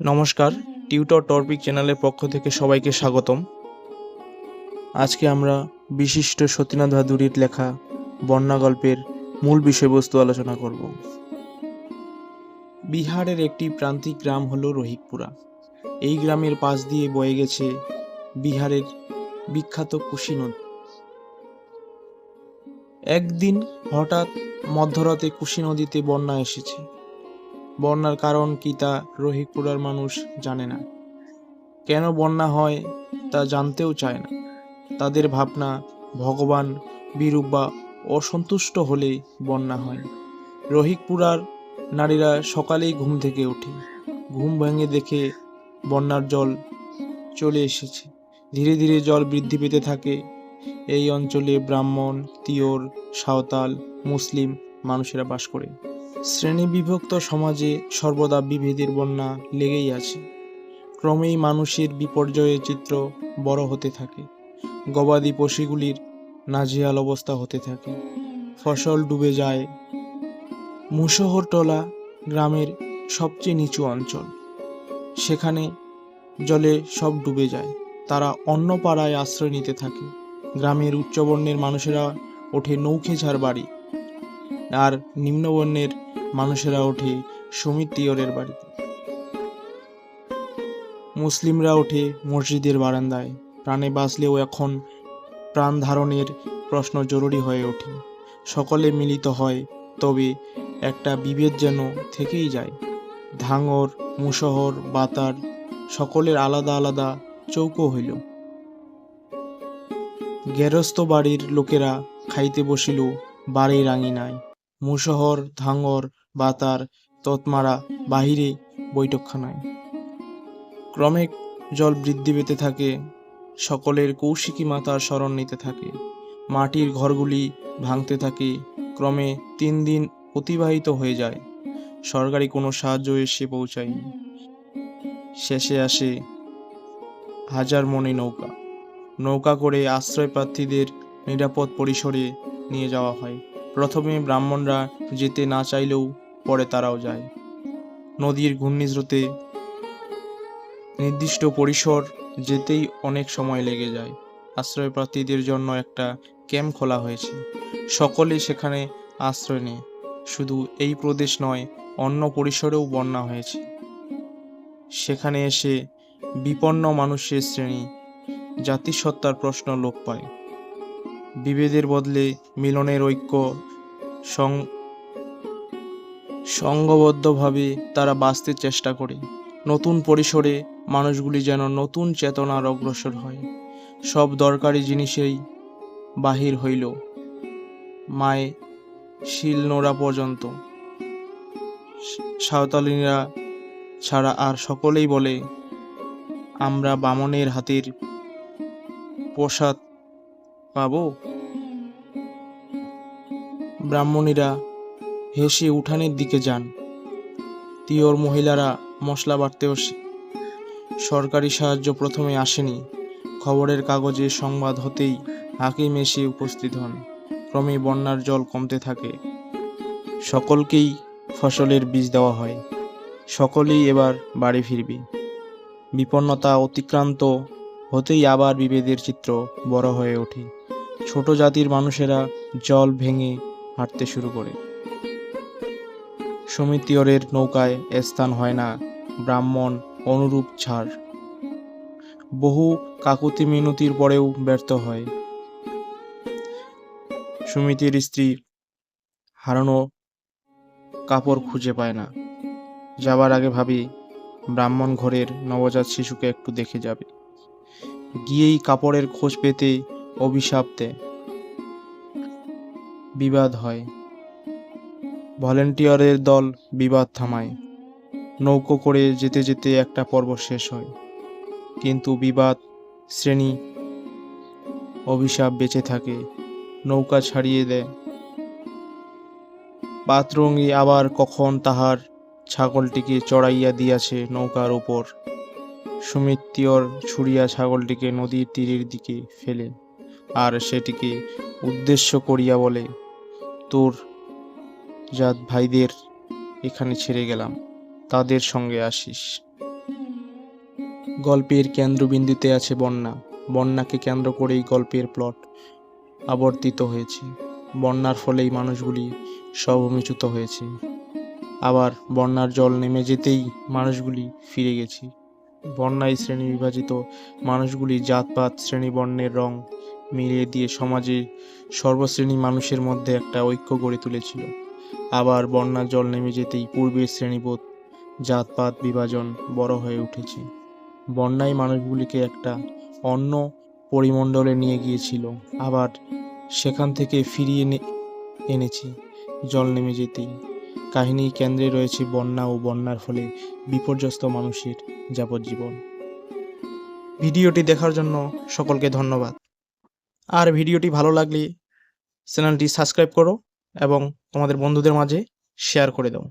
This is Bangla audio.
নমস্কার, টিউটর টপিক চ্যানেলের পক্ষ থেকে সবাইকে স্বাগতম। আজকে আমরা বিশিষ্ট সতীনাথ ভাদুরীর লেখা বন্যা গল্পের মূল বিষয়বস্তু আলোচনা করব। বিহারের একটি প্রান্তিক গ্রাম হলো রোহিতপুরা। এই গ্রামের পাশ দিয়ে বয়ে গেছে বিহারের বিখ্যাত কুশি নদী। একদিন হঠাৎ মধ্যরাতে কুশি নদীতে বন্যা এসেছে। বন্যার কারণ কি তা রোহিকপুরার মানুষ জানে না। কেন বন্যা হয় তা জানতেও চায় না। তাদের ভাবনা, ভগবান বিরূপ বা অসন্তুষ্ট হলে বন্যা হয়। রোহিকপুরার নারীরা সকালেই ঘুম থেকে ওঠে। ঘুম ভেঙে দেখে বন্যার জল চলে এসেছে। ধীরে ধীরে জল বৃদ্ধি পেতে থাকে। এই অঞ্চলে ব্রাহ্মণ তিওর সাঁওতাল, মুসলিম মানুষেরা বাস করে। শ্রেণি বিভক্ত সমাজে সর্বদা বিভেদের বন্যা লেগেই আছে। ক্রমেই মানুষের বিপর্যয়ের চিত্র বড় হতে থাকে। গবাদি পশুগুলির নাজিয়াল অবস্থা হতে থাকে। ফসল ডুবে যায়। মুসহরটলা গ্রামের সবচেয়ে নিচু অঞ্চল। সেখানে জলে সব ডুবে যায়। তারা অন্য পাড়ায় আশ্রয় নিতে থাকে। গ্রামের উচ্চবর্ণের মানুষেরা ওঠে নৌখেঝার বাড়ি। আর নিম্নবর্ণের মানুষেরা ওঠে সুমিত তিয়রের বাড়িতে। মুসলিমরা ওঠে মসজিদের বারান্দায়। প্রাণে বাঁচলেও এখন প্রাণ ধারণের প্রশ্ন জরুরি হয়ে ওঠে। সকলে মিলিত হয়, তবে একটা বিভেদ যেন থেকেই যায়। ধাঙর মুশহর বাতার, সকলের আলাদা আলাদা চৌকো হইল। গেরস্ত বাড়ির লোকেরা খাইতে বসিল বাড়ির আঙিনায়। মুশহর ধাঙ্গর বাতার তৎমারা বাহিরে বৈঠকখানায়। ক্রমে জল বৃদ্ধি পেতে থাকে, সকলের কৌশিকী মাতার স্মরণ নিতে থাকে, মাটির ঘরগুলি ভাঙতে থাকে, ক্রমে তিন দিন অতিবাহিত হয়ে যায়, সরকারি কোনো সাহায্য এসে পৌঁছায়নি শেষে আসে হাজার মনে নৌকা। নৌকা করে আশ্রয় প্রার্থীদের নিরাপদ পরিসরে নিয়ে যাওয়া হয়। প্রথমে ব্রাহ্মণরা যেতে না চাইলেও পরে তারাও যায়। নদীর ঘূর্ণিস্রোতে নির্দিষ্ট পরিসর যেতেই অনেক সময় লেগে যায়। আশ্রয় প্রার্থীদের জন্য একটা ক্যাম্প খোলা হয়েছে। সকলে সেখানে আশ্রয় নেয়। শুধু এই প্রদেশ নয়, অন্য পরিসরেও বন্যা হয়েছে। সেখানে এসে বিপন্ন মানুষের শ্রেণি জাতিসত্তার প্রশ্ন লোপ পায়। বিভেদের বদলে মিলনের ঐক্য সং সংঘবদ্ধভাবে তারা বাঁচতে চেষ্টা করে। নতুন পরিসরে মানুষগুলি যেন নতুন চেতনার অগ্রসর হয়। সব দরকারি জিনিসেই বাহির হইল। মায়ে শিল নোড়া পর্যন্ত। সাঁওতালিরা ছাড়া আর সকলেই বলে, আমরা বামনের হাতের প্রসাদ পাবো? ব্রাহ্মণীরা হেসে উঠানের দিকে যান। তিওর মহিলারা মশলা বাটতে বসে। সরকারি সাহায্য প্রথমে আসেনি। খবরের কাগজে সংবাদ হতেই হাকিম এসে উপস্থিত হন। ক্রমে বন্যার জল কমতে থাকে। সকলকেই ফসলের বীজ দেওয়া হয়। সকলেই এবার বাড়ি ফিরবে। বিপন্নতা অতিক্রান্ত হতেই আবার বিভেদের চিত্র বড় হয়ে ওঠে। ছোট জাতির মানুষেরা জল ভেঙে হাঁটতে শুরু করে। সমিতিয়রের নৌকায় স্থান হয় না, ব্রাহ্মণ অনুরূপ ছাড়। বহু কাকুতি মিনতির পরেও ব্যর্থ হয়। সুমিতির স্ত্রী হারানো কাপড় খুঁজে পায় না। যাবার আগে ভাবি, ব্রাহ্মণ ঘরের নবজাত শিশুকে একটু দেখে যাবে। গিয়েই কাপড়ের খোঁজ পেতে অভিশাপ দেয়। বিবাদ হয়। ভলেন্টিয়ারের দল বিবাদ থামায়। নৌকো করে যেতে যেতে একটা পর্ব শেষ হয়। কিন্তু বিবাদ, শ্রেণি, অভিশাপ বেঁচে থাকে, নৌকা ছাড়িয়ে দেয়। পাতরঙ্গি আবার কখন তাহার ছাগলটিকে চড়াইয়া দিয়াছে নৌকার ওপর সুমিত্রিয়র ছুড়িয়া ছাগলটিকে নদীর তীরের দিকে ফেলে, আর সেটিকে উদ্দেশ্য করিয়া বলে, তোর জাত ভাইদের এখানে ছেড়ে গেলাম। তাদের সঙ্গে আসিস। গল্পের কেন্দ্রবিন্দুতে আছে বন্যা। বন্যাকে কেন্দ্র করেই গল্পের প্লট আবর্তিত হয়েছে। বন্যার ফলেই মানুষগুলি স্বভূমিচ্যুত হয়েছে। আবার বন্যার জল নেমে যেতেই মানুষগুলি ফিরে গেছে। বন্যায় শ্রেণি বিভাজিত মানুষগুলি জাতপাত, শ্রেণীবর্ণের রং মিলিয়ে দিয়ে সমাজে সর্বশ্রেণী মানুষের মধ্যে একটা ঐক্য গড়ে তুলেছিল। আবার বন্যার জল নেমে যেতেই পূর্বের শ্রেণীবোধ, জাতপাত, বিভাজন বড় হয়ে উঠেছে। বন্যায় মানুষগুলিকে একটা অন্য পরিমণ্ডলে নিয়ে গিয়েছিল, আবার সেখান থেকে ফিরিয়ে এনে এনেছে জল নেমে যেতেই। কাহিনীর কেন্দ্রে রয়েছে বন্যা ও বন্যার ফলে বিপর্যস্ত মানুষের যাবজ্জীবন। ভিডিওটি দেখার জন্য সকলকে ধন্যবাদ। আর ভিডিওটি ভালো লাগলে চ্যানেলটি সাবস্ক্রাইব করো এবং তোমাদের বন্ধুদের মাঝে শেয়ার করে দাও।